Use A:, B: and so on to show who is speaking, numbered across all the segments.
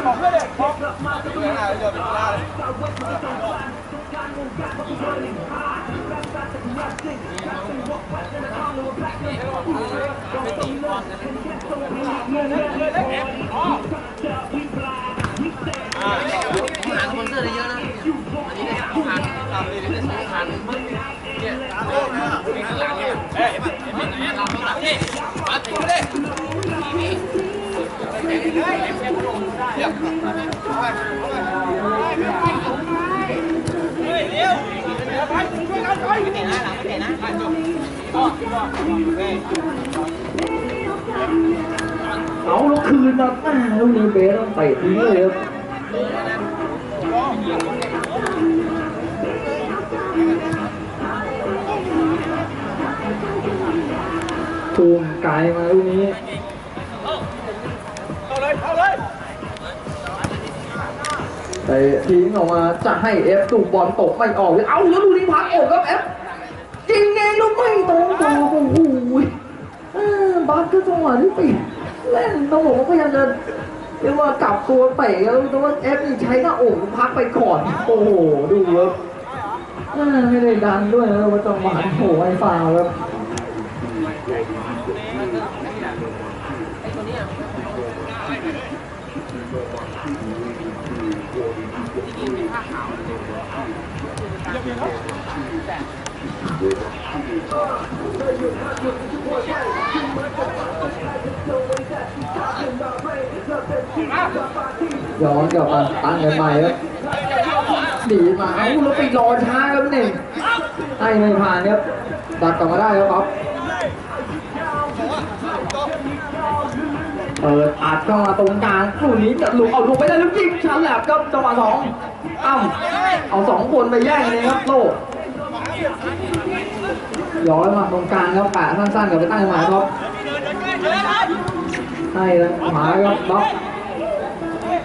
A: I'm เอา
B: แล้วคืนมาแม่ลูกนี้เบสต้องเตะทิ้งเลยครับตูมไกลมาลูกนี้ แต่ทิ้งออกมาจะให้เอฟตูบอลตกไม่ออกเลยเอาแล้วดูนี่พักอกครับเอฟจริงเองลูกไม่ตรงต่อโอ้โหบาสก็จังหวะที่ปิดเล่นต้องบอกว่าพยายามจะเรียกว่ากลับตัวเตะแล้วแต่ว่าเอฟนี่ใช้หน้าอกพักไปก่อน โอ้โหดูครับเออไม่ได้ดันด้วยนะว่าจังหวะโอ้โหไอ้ฟาวครับ ย้อนกลับมาตั้งกันใหม่ครับดีมาเอ้าแล้วไปรอช้าครับนึ่ให้ไม่ผ่านครับดักกลับมาได้ครับครับเปิดอัดเข้ามาตรงกลางคู่นี้จะลุกเอาลุกไปได้แล้วยิงชันแหลบครับจังหวะสอง อ้ำเอาสองคนไปแย่งเลยครับโลกย้อนมาตรงกลางครับแปะสั้นๆกับไปตั้งหม่ครับให้แล้วหมาครับล็อก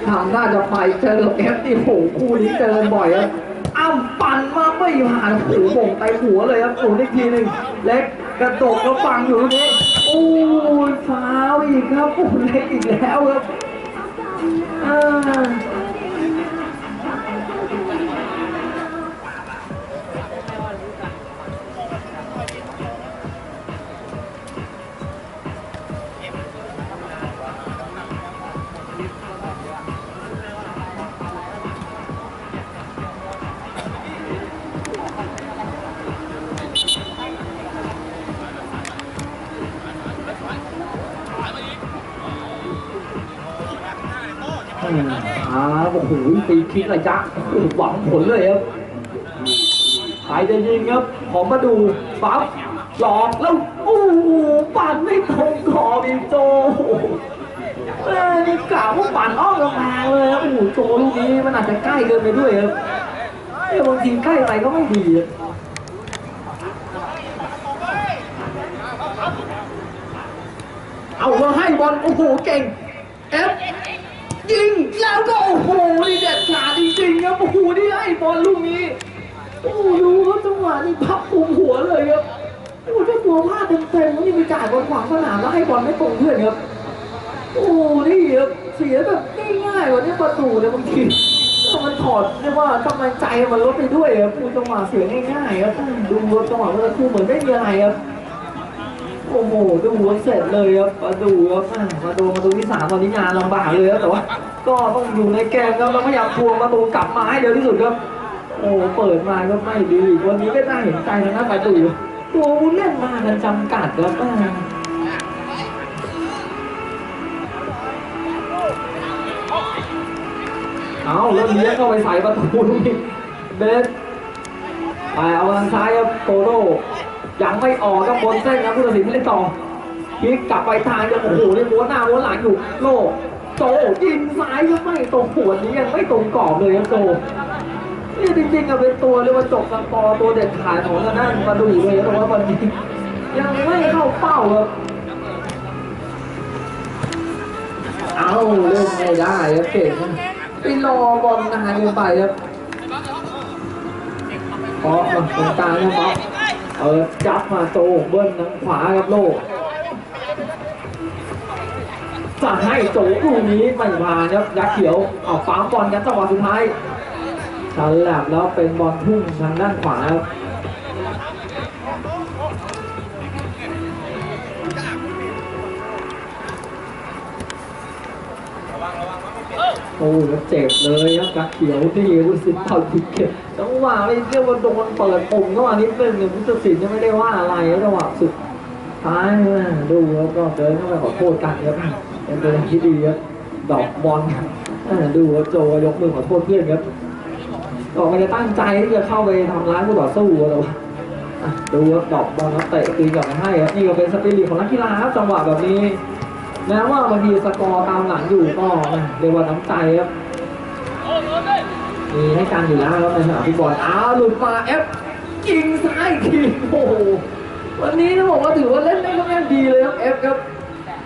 B: ทางน่าจะไปเจอเอฟนี่โหคู่นี้เจอบ่อยครับอ้ำปั่นมาไม่ผ่านโอ้โหบ่งไปหัวเลยครับสูนอีกทีหนึ่งเล็กกระตกแล้วฟังอยู่ตรงนี้โอ้ยฟาวอีกครับโอ้เล็กอีกแล้วครับ โอ้โหตีคิดระยะโอ้โหวังผลเลยครับใครจะยิงครับ ขอมาดูปั๊บหลอกแล้วโอ้โหปั่นไม่ตรงขอบอีกโจเอ้นี่กล่าวว่าปั่นอ้อมกำแพงเลยโอ้โหโจลูกนี้มันอาจจะใกล้เกินไปด้วยครับเอ้บางทีใกล้ไปก็ไม่ดีเอาเราให้บอลโอ้โหเก่งเอฟ ยิงแล้วก็โอ้โหนี่เด็ดขาดจริงๆครับโอ้โหนี่ให้บอลลูกนี้โอ้โหดูครับจังหวะนี้พับปุมหัวเลยครับโอ้เจ้าตัวพลาดเต็มๆนี่ไปจ่ายบอลขวางสนามแล้วให้บอลไม่ตรงเพื่อนครับโอ้นี่ครับเสียแบบง่ายๆว่านี่ประตูเนี่ยบางทีมันถอดเรียกว่ากำลังใจมันลดไปด้วยครับดูจังหวะเสียง่ายๆครับดูจังหวะเมื่อสักครู่เหมือนไม่มีอะไรครับ โอ้โหดูหัวเสร็จเลยครับมาดูครับมาดูมาดูที่สามตอนนี้งานลำบากเลยครับแต่ว่า ก็ต้องอยู่ในเกมครับเราพยายามทวงประตูกลับมาให้เร็วที่สุดครับโอ้เปิดมาก็ไม่ดีวันนี้ก็น่าเห็นใจนะนะประตูตัวเล่นมากันจำกัดครับอะเอาแล้วเลี้ยงเข้าไปใส่ประตูนี่เบสไปเอาทางซ้ายครับโตโน่ ยังไม่ออกครับบนเส้นครับผู้ตัดสินไม่ได้ต่อพลิกกลับไปทางยังโอ้โหนี่ม้วนหน้าม้วนหลังอยู่โลโจยิงซ้ายก็ไม่ตรงหัวนี้ยังไม่ตรงกรอบเลยครับโจนี่จริงๆอะเป็นตัวเรียกว่าจบสกอร์ตัวเด็ดขาดของทางด้านมาดูเลยแต่ว่าวันนี้ยังไม่เข้าเป้าครับเอาเล่นไม่ได้ครับเก่งไปรอบอลนานเกินไปครับเพราะตรงกลางนะครับ เออจับมาโตเบิ้ลทางขวาครับโลกจะให้โจลูกนี้ไม่มาครับยักษ์เขียวเอาฟ้ามบอลกันจังหวะสุดท้ายชันแหลบแล้วเป็นบอลพุ่งทางด้านขวาครับ โอ้แล้วเจ็บเลยครับกักเขียวที่รู้สึกเท่าทิเก็ตจังหวะไม่เรียกว่าโดนเปิดปุ่มเข้ามานิดนึงเนี่ยพุทธศิลป์ยังไม่ได้ว่าอะไรครับจังหวะสุดท้ายดูแล้วก็เดินเข้าไปขอโทษกันครับเป็นตัวอย่างที่ดีครับดอกบอลดูว่าโจยกมือขอโทษเพื่อนครับก็ไม่ได้ตั้งใจที่จะเข้าไปทำร้ายผู้ต่อสู้แต่ว่าดูว่าดอกบอลแล้วเตะคืนกลับมาให้ครับนี่ก็เป็นสปิริตของนักกีฬาครับจังหวะแบบนี้ แม้ว่าบางทีสกอร์ตามหลังอยู่ก็นะเรียกว่าน้ำใจครับมีให้การอยู่แล้วครับในสนามฟุตบอลอ้าวหลุดมาเอฟยิงซ้ายอีกทีโอ้โหวันนี้ต้องบอกว่าถือว่าเล่นได้ค่อนข้างดีเลยครับเอฟครับ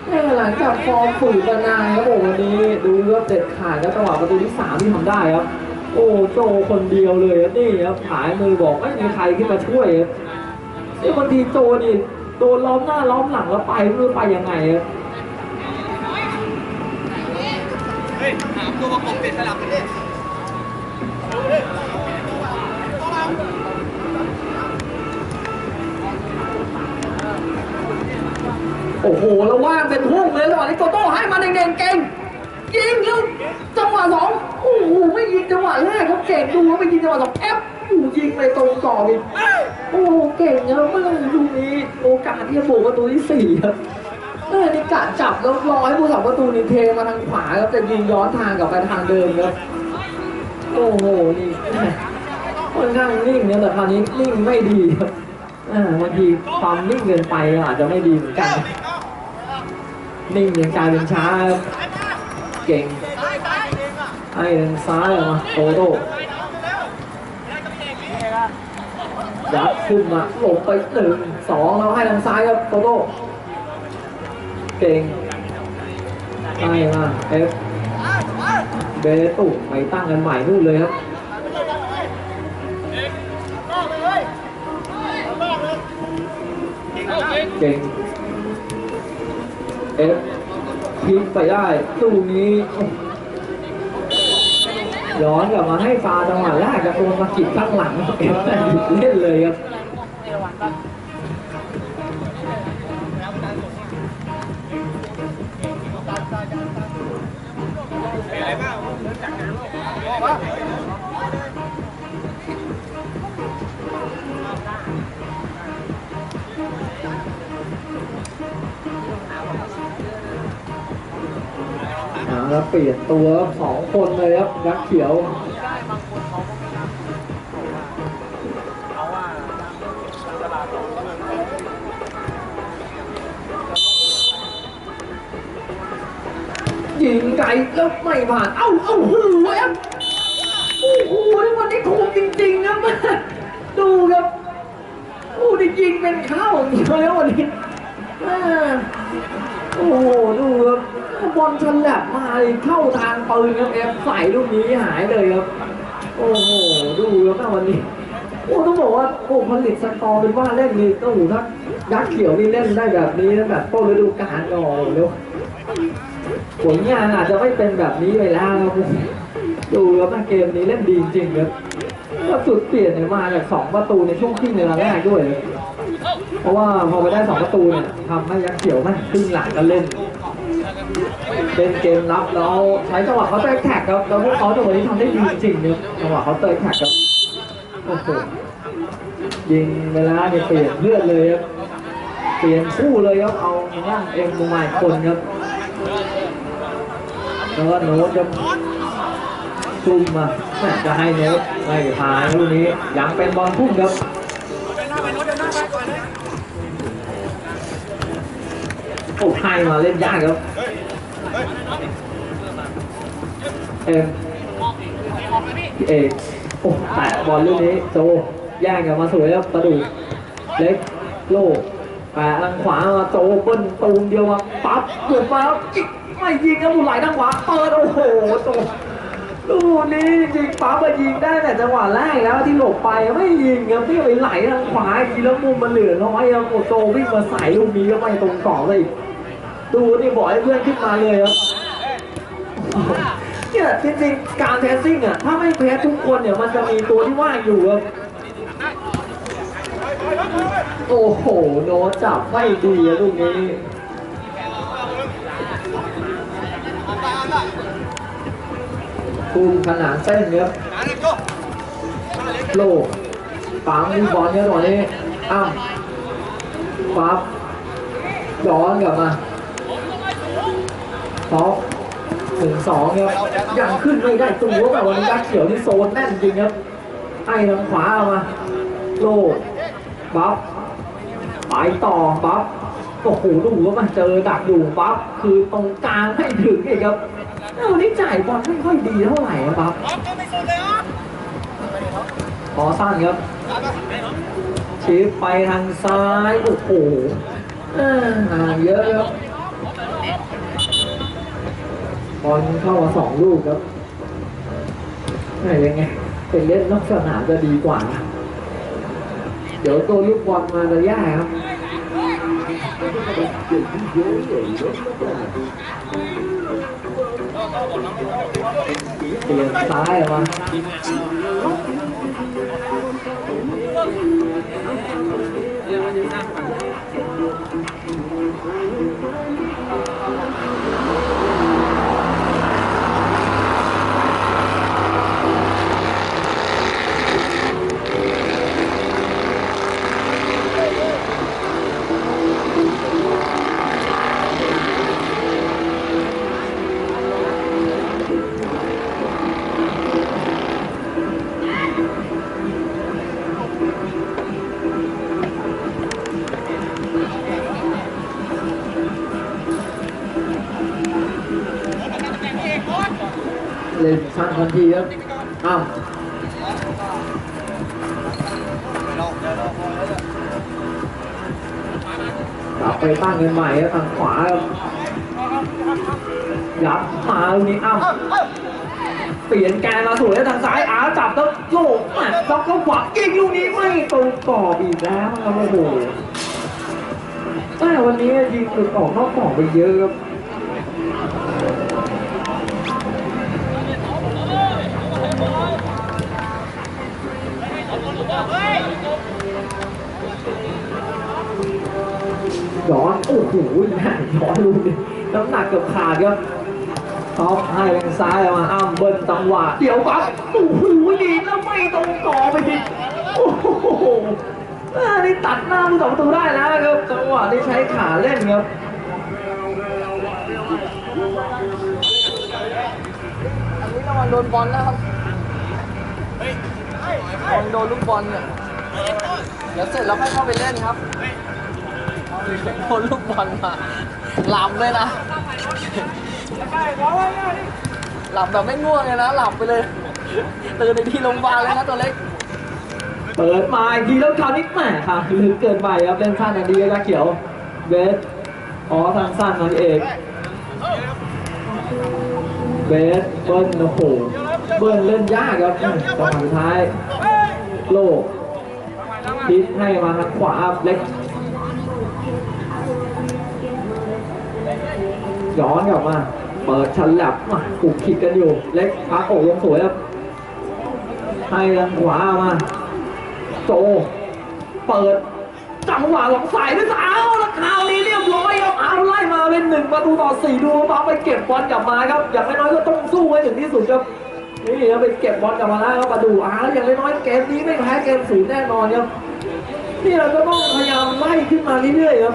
B: แม่หลังจากฟอร์มฝืดมานานครับผมวันนี้ดูว่าเด็ดขาดครับจังหวะประตูที่สามที่ทำได้ครับโอ้โจคนเดียวเลยครับนี่ครับหายมือบอกไม่มีใครขึ้นมาช่วยครับนี่บางทีโจนี่โดนล้อมหน้าล้อมหลังแล้วไปไม่รู้ไปยังไงครับ
A: เฮ้ยถามตัวประกบเด็ดสลับกันดิ
B: โอ้โห แล้วว่างเป็นทุ่งเลยจังหวะนี้โตโต้ให้มาเด่งๆเก่งยิงแล้วจังหวะสองโอ้โหไม่ยิงจังหวะแรกเขาเก่งดูว่าไม่ยิงจังหวะสองแอปอ้โหยิงไปตรงกรอบอีกโอ้โหเก่งนะเมื่อลูกนี้โอกาสที่จะโบุกประตูที่สี่ครับ อนี่กะจับแล้วรอให้ผู้สาประตูนี่เทมาทางขวาครับแต่ยิงย้อนทางกลับไปทางเดิมครับโอ้โหนี่ค่อนข้างนิ่งเนี่ยแต่คราวนี้นิ่งไม่ดีครับอ่าบางทีความนิ่งเกินไปอาจจะไม่ดีเหมือนกัน นิ่งยังกลายเป็นช้าเก่งให้ทางซ้ายออกมาโตโต้ยัดขึ้นมาหลบไปหนึ่งสองแล้วให้ทางซ้ายครับโตโต้ เก่งให้มาเอฟเบตุไปตั้งกันใหม่นู่นเลยครับเก่งเอฟพลิกไปได้ตู้นี้โอ้ย้อนกลับมาให้ฟาจังหวะแรกกับตัวมากิดข้างหลังเอฟเล่นเลยครับ แล้วเปลี่ยนตัวสองคนเลยครับยักษ์เขียว ยิงไกลแล้วไม่ผ่าน เอ้า เอ้าหูแอมโอ้โหวันนี้คมจริงๆครับดูครับโอ้ได้ยิงเป็นข้าวอย่างเดียวแล้ววันนี้โอ้โหดูครับบอลฉลับมาเลยเข้าทางปืนครับเอฟใส่ลูกนี้หายเลยครับ โอ้โหดูครับวันนี้โอ้ต้องบอกว่าโอ้ผลิตสกอร์เป็นว่าเล่นนี่ต้องหูถ้ายักษ์เขียวนี่เล่นได้แบบนี้แบบต้นฤดูกาลก็โอ้โหเร็ว ผลงานอาจจะไม่เป็นแบบนี้ไปแล้วครับดูแล้วมาเกมนี้เล่นดีจริงครับก็จุดเปลี่ยนเนี่ยมาจากสองประตูในช่วงครึ่งเวลาแรกด้วย เพราะว่าพอไปได้สองประตูเนี่ยทำให้ยักษ์เขียวมันครึ่งหลังก็เล่น เป็นเกมรับแล้วใช้จังหวะเขาเตะแท็กครับแล้วพวกเขาจังหวะนี้ทำได้ดีจริงเนี่ยจังหวะเขาเตะแท็กครับโอ้โหยิงเวลาเนี่ยเปลี่ยนเลือดเลยครับเปลี่ยนคู่เลยครับเอาทางด้านเอ็มมูมายคนครับ แล้วก็โน้ตจะซุ่มมาจะให้โน้ตไม่พาลูกนี้ยังเป็นบอลพุ่งครับโอ้ให้มาเล่นยากครับเอ็มเอโอ้แตะบอลลูกนี้โจแย่งกันมาสวยแล้วประดูเล็กโลแปะทางขวามาโจเบิ้ลตูมเดียวมาปั๊บหลุดมาแล้ว ไม่ยิงครับบุญไหลทางขวาเปิดโอ้โหโจลูกนี้จริงๆปั๊บมายิงได้แต่จังหวะแรกแล้วที่หลบไปไม่ยิงครับพี่ไปไหลทางขวาทีแล้วมุมมันเหลือน้อยครับโอ้โจวิ่งมาใส่ลูกนี้ก็ไม่ตรงกรอบเลยดูนี่บอกให้เพื่อนขึ้นมาเลยครับเนี่ยจริงๆการแพสซิ่งอะถ้าไม่แพ้ทุกคนเนี่ยมันจะมีตัวที่ว่างอยู่ครับโอ้โหโนจับไม่ดีอะลูกนี้ คุมขนาดเส้นครับโลกปังมีบอลเนี่ยตอนนี้อ้าวปั๊บย้อนกลับมาท็อปหนึ่งสองครับยังขึ้นไม่ได้ตัวแบบวันนี้ยักษ์เขียวนี่โซนแน่นจริงครับให้ทางขวาเอามาโลบัฟไปต่อบัฟโอ้โหดูว่ามันเจอดักอยู่บัฟคือตรงกลางไม่ถึงอีกครับ วันนี้จ่ายบอลไม่ค่อยดีเท่าไหร่อะบัฟขอสั้นครับชิปไปทางซ้ายโอ้โหออห่างเยอะครับบอลเข้ามาสองลูกครับไหนยังไงเป็นเล่นนอกสนามจะดีกว่า เดี๋ยวตัวลูกบอลมาจะยากครับ เปลี่ยนซ้ายออกมาเแหม่ล็อกเขาขวายิงลูกนี้ไม่ตรงกรอบอีกแล้วครับโอ้โหแต่วันนี้ยิงหลุดออกนอกกรอบไปเยอะครับย้อนโอ้โหแม่ย้อนลูกนี้น้ำหนักเกือบขาดครับท็อปให้ทางซ้ายมาอ้ามเบิ้ลจังหวะเดี๋ยวปั๊บโอ้โหยิง แล้วไม่ตรงกรอไปทีโอ้โหนี่ตัดหน้าผู้ต่อประตูได้แล้วครับจังหวะที่ใช้ขาเล่นครับ
C: อันนี้ระวังโดนบอลนะครับระวังโดนลูกบอลเนี่ยเดี๋ยวเสร็จแล้วค่อยเข้าไปเล่นครับโดนลูกบอลมาหลับเลยนะหลับแบบไม่ง่วงเลยนะหลับไปเลย ตื่นในที่โรงพยาบาลเลยนะตัวเล็ก
B: เปิดมาอีกทีแล้วคราวนี้แหมค่ะลึกเกินไปครับเล่นสั้นอันดีก็จะเขียวเบสอ๋อทางสั้นมันเอกเบสเบิ้ลโอ้โหเบิ้ลเล่นยากครับจังหวะสุดท้าย โลกพิษให้มาทางขวาเล็กย้อนกลับมา เปิดฉลับมาถูกขิดกันอยู่ เล็กพักอกลงสวยครับ ให้ทางขวามาโจเปิด จังหวะหลงสายด้วยซ้ายเอาแล้วคราวนี้เรียบร้อยครับเอาไล่มาเป็นหนึ่งประตูต่อสี่ดูมาไปเก็บบอลกลับมาครับ อย่างน้อยๆก็ต้องสู้ให้ถึงที่สุดครับนี่ครับไปเก็บบอลกลับมาแล้วครับมาดูอ้าวอย่างน้อยๆเกมนี้ไม่แพ้เกมศูนย์แน่นอนครับนี่เราก็ต้องพยายามไล่ขึ้นมาเรื่อยๆครับ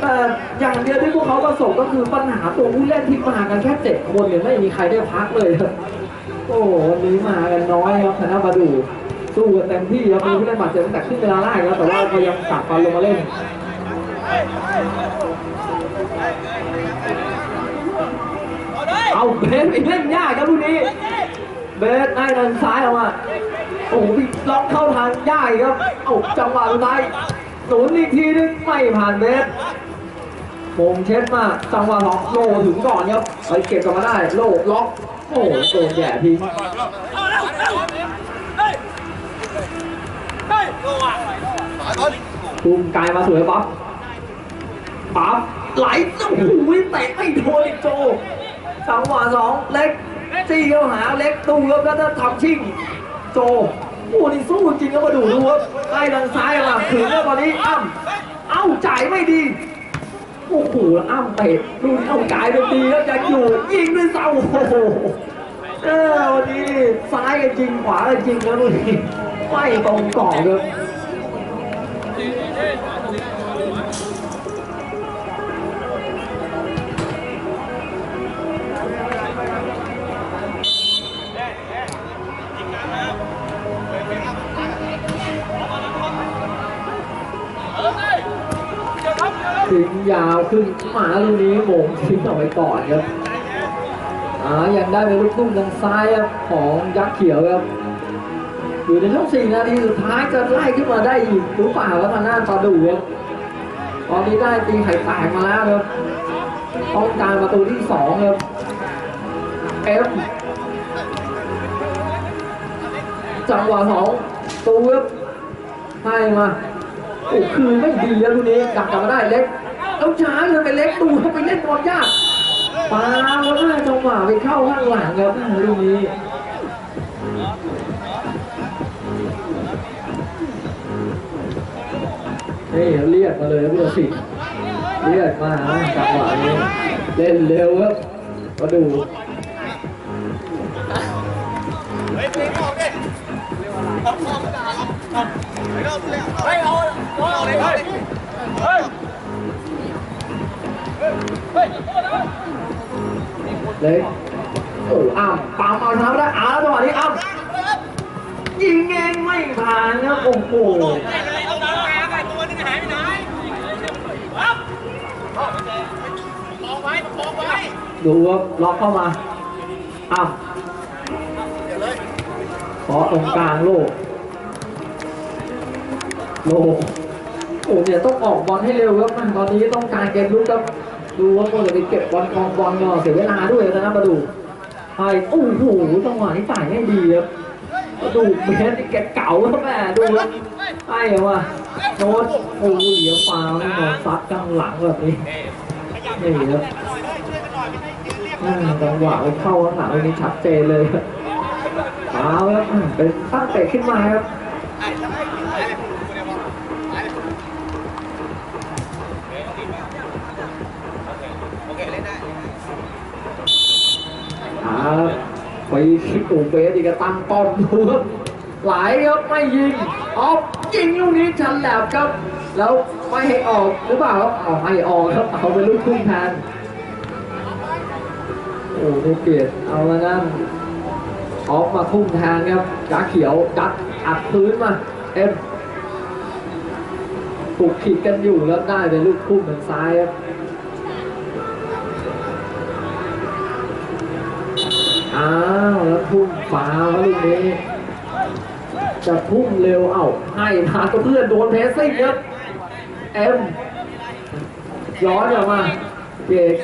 B: แต่อย่างเดียวที่พวกเขาประสบก็คือปัญหาตัวผู้เล่นที่มากันแค่เจ็ดคนเนี่ยไม่มีใครได้พักเลยครับ โอ้โหวันนี้มากันน้อยครับคณะบาดูสู้กันเต็มที่ครับมีผู้เล่นบาดเจ็บตั้งแต่ครึ่งเวลาแรกครับแต่ว่าพยายามสับฟันลงมาเล่นเอาเพนไปเล่นยากครับลูกนี้เเบสให้ทางซ้ายออกมาโอ้โหพี่ล็อกเข้าทางย่ายครับเอ้าจังหวะสุดท้ายหนุนอีกทีนึงไม่ผ่านเบสมงเช็ดมาจังหวะสองโลถึงก่อนครับไปเก็บกลับมาได้ โลล็อก โอ้โหโดนแย่ทิ้งภูมิกายมาสวยปั๊บปั๊บไหลโอ้โหเตะไม่โดนโจจังหวะสองเล็กจี้เข้าหาเล็กตู้ครับแล้วถ้าทำชิ่งโจโอ้นี่สู้จริงก็มาดูดูครับไล่ทางซ้ายมาขืนแล้วตอนนี้อ้ำเอ้าจ่ายไม่ดี โอ้โหแล้วอ้ำเตะดูนี่เอากายเป็นดีแล้วจะอยู่ยิงด้วยเสาโอ้โหเออวันนี้ซ้ายกันจริงขวากันจริงนะดูนี่ไม่ตรงกรอบเลย ทิ้งยาวขึ้นหมาลูกนี้โมงทิ้งออกไปก่อนครับอ่ายังได้เป็นลูกตุ้มทางซ้ายครับของยักษ์เขียวครับอยู่ในช่วงสี่นาทีสุดท้ายจะไล่ขึ้นมาได้อีกหรือเปล่าครับทางด้านปาดูครับตอนนี้ได้ตีไข่แตกมาแล้วครับต้องการประตูที่สองครับเอฟจังหวะสองตูครับให้มาโอ้คือไม่ดีแล้วลูกนี้กลับกลับมาได้เล็ก แล้วช้าเลยไปเล็กตูเข้าไปเล่นบอลยากปาแล้วหน้าจังหวะไปเข้าข้างหลังครับลูกนี้นี่เรียกมาเลยครับผู้ตัสิเรียกมาจังหวะนี้เล่นเร็วครับมาดูเล็ก โอ้อ้าวปามเอาเท้าได้อ้าวจังหวะนี้อ้าวยิงเองไม่ผ่านครับโอ้โหดูว่าล็อกเข้ามา อ้าวขอตรงกลางโลก โลกโอ้เนี่ยต้องออกบอลให้เร็วครับมันตอนนี้ต้องการเกมลุกครับ ดูว่าควรจะไปเก็บบอลคองบอลเนาะเสียเวลาด้วยนะมาดูไอ้โอ้โหจังหวะนี้จ่ายให้ดีครับมาดูเบสนี่แกเก่าแล้วแม่ดูครับไอ้เหรอวะโน้ตโอ้ยเดี๋ยวฟาวนี่นอนซัดกลางหลังแบบนี้นี่ครับจังหวะไปเข้าข้างหลังอันนี้ชัดเจนเลยครับเอาครับอ่าเป็นตั้งเตะขึ้นมาครับ คิดตูเบสอีกก็ตั้งป้อมดูครับไหลครับไม่ยิงออฟยิงลูกนี้ชันแหลบครับ แล้วไม่ให้ออกหรือเปล่าครับเอาให้ออกครับเอาเป็นลูกทุ่งแทนโอ้โหเปลี่ยนเอาแล้วนั่นออฟมาทุ่มแทนครับกาเขียวจัดอัดพื้นมาเอ็มปลุกขีดกันอยู่แล้วได้เป็นลูกทุ่มทางซ้ายครับอ้า พุ่งฟ้าลูกนี้ จะพุ่งเร็วเอ้าให้พาตัวเพื่อนโดนเพสซิ่งครับเอ็มย้อนกลับมาเกก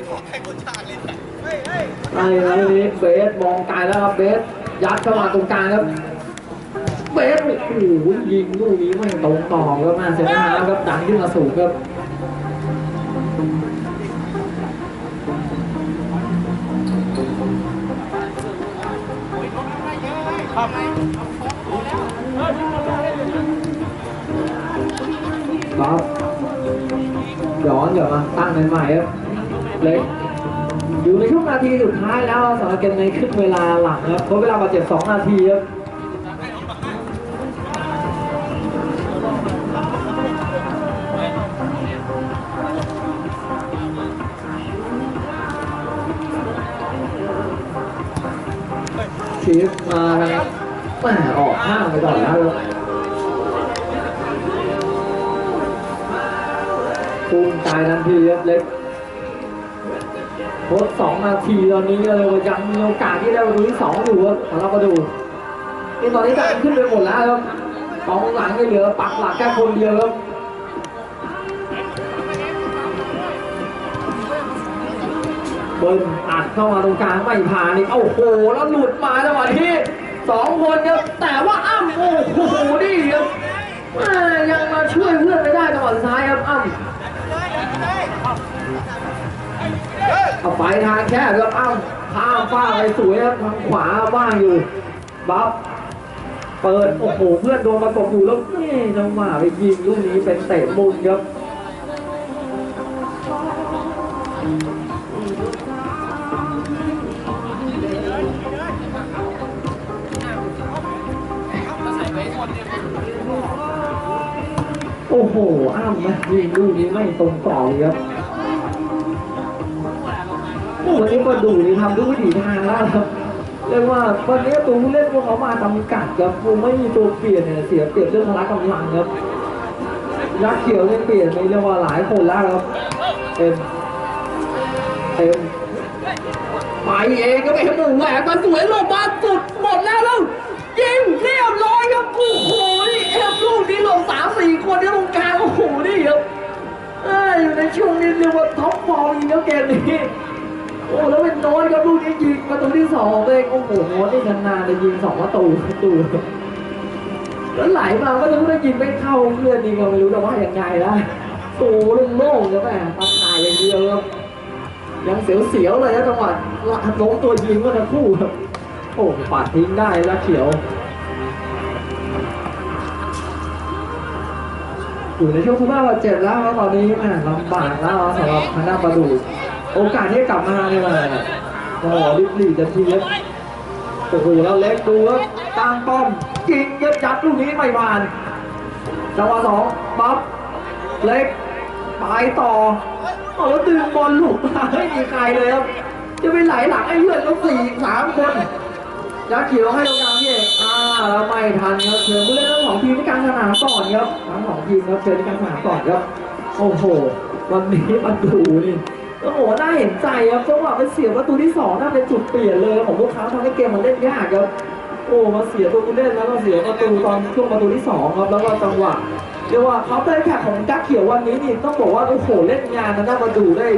B: ไอ้แล้วลูกนี้เบสมองไกลแล้วครับเบสยัดเข้ามาตรงกลางครับเบสโอ้โหยิงลูกนี้ไม่ตรงต่อครับมาเสียหายครับดันขึ้นมาสูงครับ ตั้งใหม่ๆครับเล็กอยู่ในช่วงนาทีสุดท้ายแล้วสำหรับเกมในครึ่งเวลาหลังครับเพราะเวลาบาดเจ็บ2นาทีครับชีฟมาครับแหมออกข้างไปก่อนแล้ว ครับพุ่งตายทันทีครับเล็กทดสองนาทีตอนนี้เลยว่ายังมีโอกาสที่ได้ประตูที่สองอยู่ครับเรามาดูนี่ตอนนี้ก็ขึ้นไปหมดแล้วครับกองหลังไม่เหลือปักหลักแค่คนเดียวครับเบิ้ลอัดเข้ามาตรงกลางไม่ผ่านนี่โอ้โหแล้วหลุดมาจังหวะที่สองคนครับแต่ว่าอ้ำโอ้โหนี่ครับยังมาช่วยเพื่อนไม่ได้จังหวะสุดท้ายครับอ้ำ เอาไปทางแค่ครับอ้ำข้ามฟ้าไปสวยครับทางขวาว่างอยู่บัฟเปิดโอ้โหเพื่อนโดนประกบอยู่แล้วนี่จังหวะไปยิงลูกนี้เป็นเตะมุมครับ โอ้โห อ้ำนะยิงลูกนี้ไม่ตรงต่อเลยครับโอ้วันนี้ก็ดูนี่ทำด้วยวิถีทางแล้วครับเรียกว่าวันนี้ตัวผู้เล่นพวกเขามาจำกัดครับคงไม่มีตัวเปลี่ยนเนี่ยเสียเปรียบเรื่องพละกำลังครับยักษ์เขียวเนี่ยเปลี่ยนไปเรียกว่าหลายคนแล้วครับเต็มเต็มไปเองก็ไปหมู่แหวกมาสวยลงมาสุดหมดแล้ว ช่วงนี้เรียกว่าท็อปฟอร์มจริงครับเกมนี้โอ้แล้วเป็นโน้ตครับลูกนี้ยิงประตูที่สองเองโอ้โหโน้ตนี่นานๆจะยิงสองประตูประตูแล้วไหลมาก็รู้ได้ยินไม่เข้าเพื่อนนี่ก็ไม่รู้จะว่าอยังไงนะโอ้โล่งๆแล้วแม่ตาตายอย่างเดียวครับยังเสียวๆเลยนะจังหวะล้มตัวยิงเมื่อสักครู่โอ้ปัดทิ้งได้แล้วเขียว อยู่ในช่วงสภาพบาดเจ็บแล้วครับตอนนี้แม่ลำบากแล้วสำหรับทางด้านประดูโอกาสที่กลับมาเนี่ยแม่โอ้โหรีบลีจะทีครับโอ้โหแล้วเล็กดูครับตั้งป้อมยิงยัดยัดลูกนี้ไม่ผ่านจังหวะสองปั๊บเล็กไปต่อโอ้แล้วดึงบอลหลุดมาไม่มีใครเลยครับจะไปไหลหลังไอ้เพื่อนก็สี่สามคน ยักษ์เขียวให้ตรงกลางพี่เอกอ่าแล้วไม่ทันครับเชิญผู้เล่นทั้งสองทีมที่กลางสนามก่อนครับทั้งสองทีมครับเชิญที่กลางสนามก่อนครับโอ้โหวันนี้มาดูนี่โอ้โหน่าเห็นใจครับจังหวะเป็นเสียประตูที่สองน่าเป็นจุดเปลี่ยนเลยของพวกเขาทำให้เกมมันเล่นยากครับโอ้มาเสียตัวผู้เล่นแล้วก็เสียประตูตอนช่วงประตูที่สองครับแล้วก็จังหวะเรียกว่าเขาเตะแข่ของกั๊กเขียววันนี้นี่ต้องบอกว่าโอ้โหเล่นงานนะน่ามาดูได้